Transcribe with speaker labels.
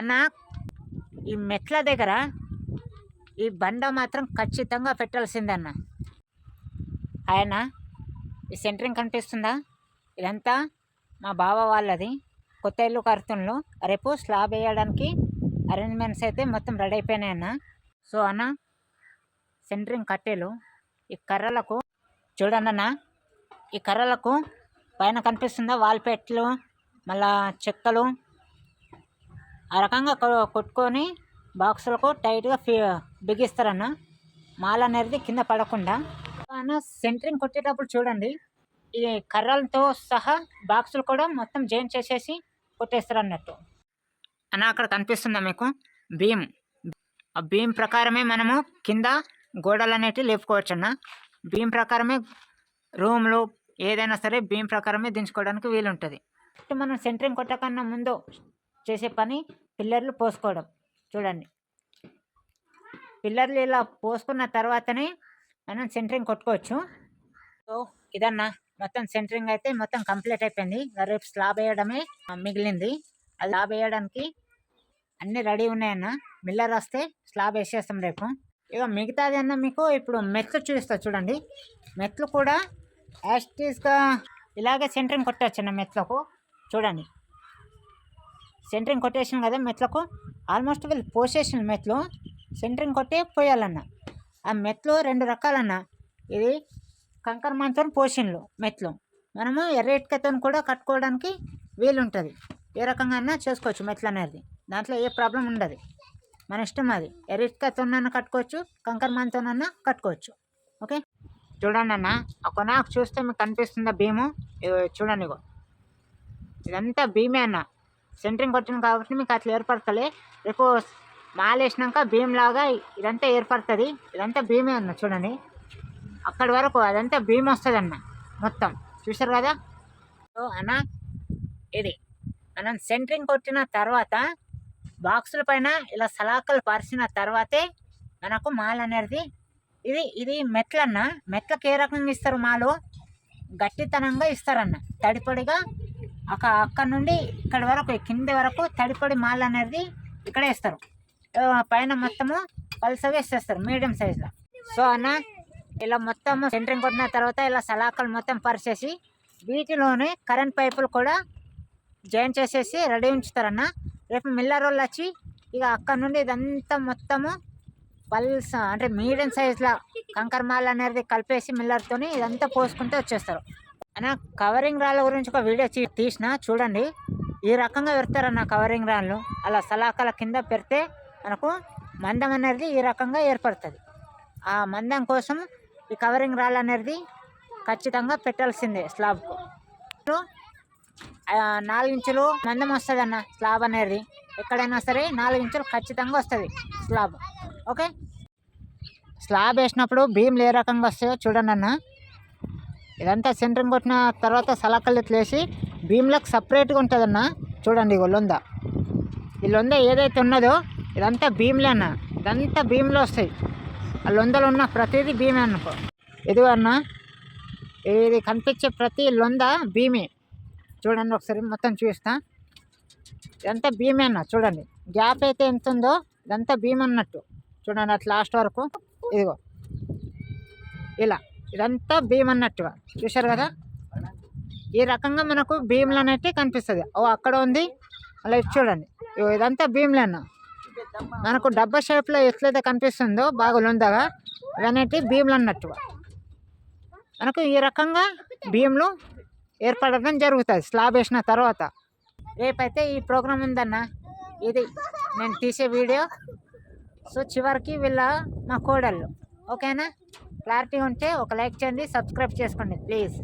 Speaker 1: అన్న ఈ మెట్ల దగ్గర ఈ బండ మాత్రం ఖచ్చితంగా పెట్టాల్సిందే అన్న ఆయన ఈ సెంటరింగ్ కనిపిస్తుందా? ఇదంతా మా బావ వాళ్ళది. కొత్త ఇల్లు కడుతుండ్రు రేపు స్లాబ్ వేయడానికి అరేంజ్మెంట్స్ అయితే మొత్తం రెడీ అయిపోయినాయి అన్న. సో అన్న సెంటరింగ్ కట్టేలు. ఈ కర్రలకు చూడండి ఈ కర్రలకు పైన కనిపిస్తుందా? వాల్ పెట్లు మళ్ళా చెక్కలు. ఆ రకంగా కొట్టుకొని బాక్సులకు టైట్గా ఫి బిగిస్తారన్న మాల అనేది కింద పడకుండా అన్న సెంటరింగ్ కొట్టేటప్పుడు చూడండి. ఈ కర్రలతో సహా బాక్సులు కూడా మొత్తం జాయిన్ చేసేసి కొట్టేస్తారు అన్నట్టు అన్న అక్కడ కనిపిస్తుందా మీకు? భీమ్. ఆ భీమ్ ప్రకారమే మనము కింద గోడలు అనేటివి లేపుకోవచ్చు అన్న భీమ్ ప్రకారమే రూమ్లు ఏదైనా సరే భీమ్ ప్రకారమే దించుకోవడానికి వీలుంటుంది. మనం సెంటరింగ్ కొట్టకన్నా ముందు చేసే పని పిల్లర్లు పోసుకోవడం. చూడండి. పిల్లర్లు ఇలా పోసుకున్న తర్వాతనే మనం సెంటరింగ్ కొట్టుకోవచ్చు. సో ఇదన్నా. మొత్తం సెంటరింగ్ అయితే మొత్తం కంప్లీట్ అయిపోయింది. రేపు స్లాబ్ వేయడమే మిగిలింది. అది స్లాబ్ వేయడానికి అన్నీ రెడీ ఉన్నాయన్న. మిల్లర్ వస్తే స్లాబ్ వేసేస్తాం రేపు. ఇక మిగతాది అన్న మీకు ఇప్పుడు మెట్లు చూపిస్తా చూడండి. మెట్లు కూడా యాస్టీస్గా ఇలాగే సెంటరింగ్ కొట్టచ్చు అన్న మెట్లకు. చూడండి. సెంటరింగ్ కొట్టేసిన కదా మెట్లకు ఆల్మోస్ట్ వీళ్ళు పోసేసిన మెట్లు. సెంటరింగ్ కొట్టే పోయాలన్న. ఆ మెట్లు రెండు రకాలన్న. ఇది కంకర మంచం పోషన్లు మెట్లు. మనము ఎర్ర ఇటుకతో కూడా కట్టుకోవడానికి వీలుంటుంది. ఏ రకంగా అన్నా చేసుకోవచ్చు మెట్లు అనేది. దాంట్లో ఏ ప్రాబ్లం ఉండదు. మన ఇష్టం అది. ఎర్ర ఇటుకతోనన్నా కట్టుకోవచ్చు కంకర మంచంనన్నా కట్టుకోవచ్చు. ఓకే? చూడండి అన్న. ఆ కొనాకు చూస్తే మీకు కనిపిస్తుందా భీము? చూడండి ఇగో ఇదంతా భీమే అన్న. సెంటరింగ్ కొట్టింది కాబట్టి మీకు అట్లా ఏర్పడతలే. రేపు మాలేసినాక భీమ్ లాగా ఇదంతా ఏర్పడుతుంది. ఇదంతా భీమే అన్న చూడండి. అక్కడి వరకు అదంతా భీమ్ వస్తుంది అన్న మొత్తం. చూసారు కదా? సో అన్న ఇది. మనం సెంటరింగ్ కొట్టిన తర్వాత బాక్సుల పైన ఇలా సలాకలు పరిచిన తర్వాతే మనకు మాల్ అనేది ఇది ఇది మెట్లన్న. మెట్లకు ఏ రకంగా ఇస్తారు మాలు? గట్టితనంగా ఇస్తారన్న. తడిపొడిగా అక్క అక్కడ నుండి ఇక్కడ వరకు కింది వరకు తడిపొడి మాల్ అనేది ఇక్కడే ఇస్తారు పైన మొత్తము పలుస వేసేస్తారు మీడియం సైజులో. సో అన్న ఇలా మొత్తము సెంటరింగ్ కొట్టిన తర్వాత ఇలా సలాకలు మొత్తం పరిచేసి వీటిలోనే కరెంట్ పైపులు కూడా జాయిన్ చేసేసి రెడీ ఉంచుతారన్న రేపు మిల్లర్ వాళ్ళు వచ్చి ఇక అక్కడ నుండి ఇదంతా మొత్తము పల్స్ అంటే మీడియం సైజులో కంకర మాల్ అనేది కలిపేసి మిల్లర్తోని ఇదంతా పోసుకుంటూ వచ్చేస్తారు. అన్న కవరింగ్ రాళ్ళ గురించి ఒక వీడియో తీసిన చూడండి. ఈ రకంగా పెడతారన్న కవరింగ్ రాళ్ళు. అలా సలాకల కింద పెడితే మనకు మందం అనేది ఈ రకంగా ఏర్పడుతుంది. ఆ మందం కోసం ఈ కవరింగ్ రాళ్ళు అనేది ఖచ్చితంగా పెట్టాల్సిందే స్లాబ్కు. నాలుగించులు మందం వస్తుంది అన్న స్లాబ్ అనేది. ఎక్కడైనా సరే నాలుగించులు ఖచ్చితంగా వస్తుంది స్లాబ్. ఓకే? స్లాబ్ వేసినప్పుడు భీములు ఏ రకంగా వస్తాయో చూడండి అన్న ఇదంతా సెంటరింగ్ కొట్టిన తర్వాత సలకలు ఎత్తులేసి భీమ్లకు సపరేట్గా ఉంటుందన్న. చూడండి ఇగో లొంద. ఈ లొంద ఏదైతే ఉన్నదో ఇదంతా భీమ్లే అన్న. ఇదంతా భీమ్లో వస్తాయి. ఆ లొందలో ఉన్న ప్రతిదీ భీమే అనుకో. ఇదిగో అన్న ఇది కనిపించే ప్రతి లొంద భీమే. చూడండి ఒకసారి మొత్తం చూపిస్తా. ఇదంతా భీమే అన్న చూడండి. గ్యాప్ అయితే ఎంత ఉందో ఇదంతా భీమ్ అన్నట్టు. చూడండి అట్లా లాస్ట్ వరకు. ఇదిగో. ఇలా. ఇదంతా భీమ్ అన్నట్టుగా. చూశారు కదా? ఈ రకంగా మనకు భీమ్లు అనేటివి కనిపిస్తుంది. ఓ అక్కడ ఉంది. అలా చూడండి. ఇదంతా భీములు అన్న. మనకు డబ్బా షేప్లో ఎట్లయితే కనిపిస్తుందో బాగులుందగా ఇవన్నీ భీమ్లు అన్నట్టుగా. మనకు ఈ రకంగా భీమ్లు ఏర్పడడం జరుగుతుంది స్లాబ్ వేసిన తర్వాత. రేపైతే ఈ ప్రోగ్రాం ఉందన్న. ఇది నేను తీసే వీడియో. సో చివరికి వీళ్ళ మా కోడళ్ళు. ఓకేనా? క్లారిటీ ఉంటే ఒక లైక్ చేయండి సబ్స్క్రైబ్ చేసుకోండి ప్లీజ్.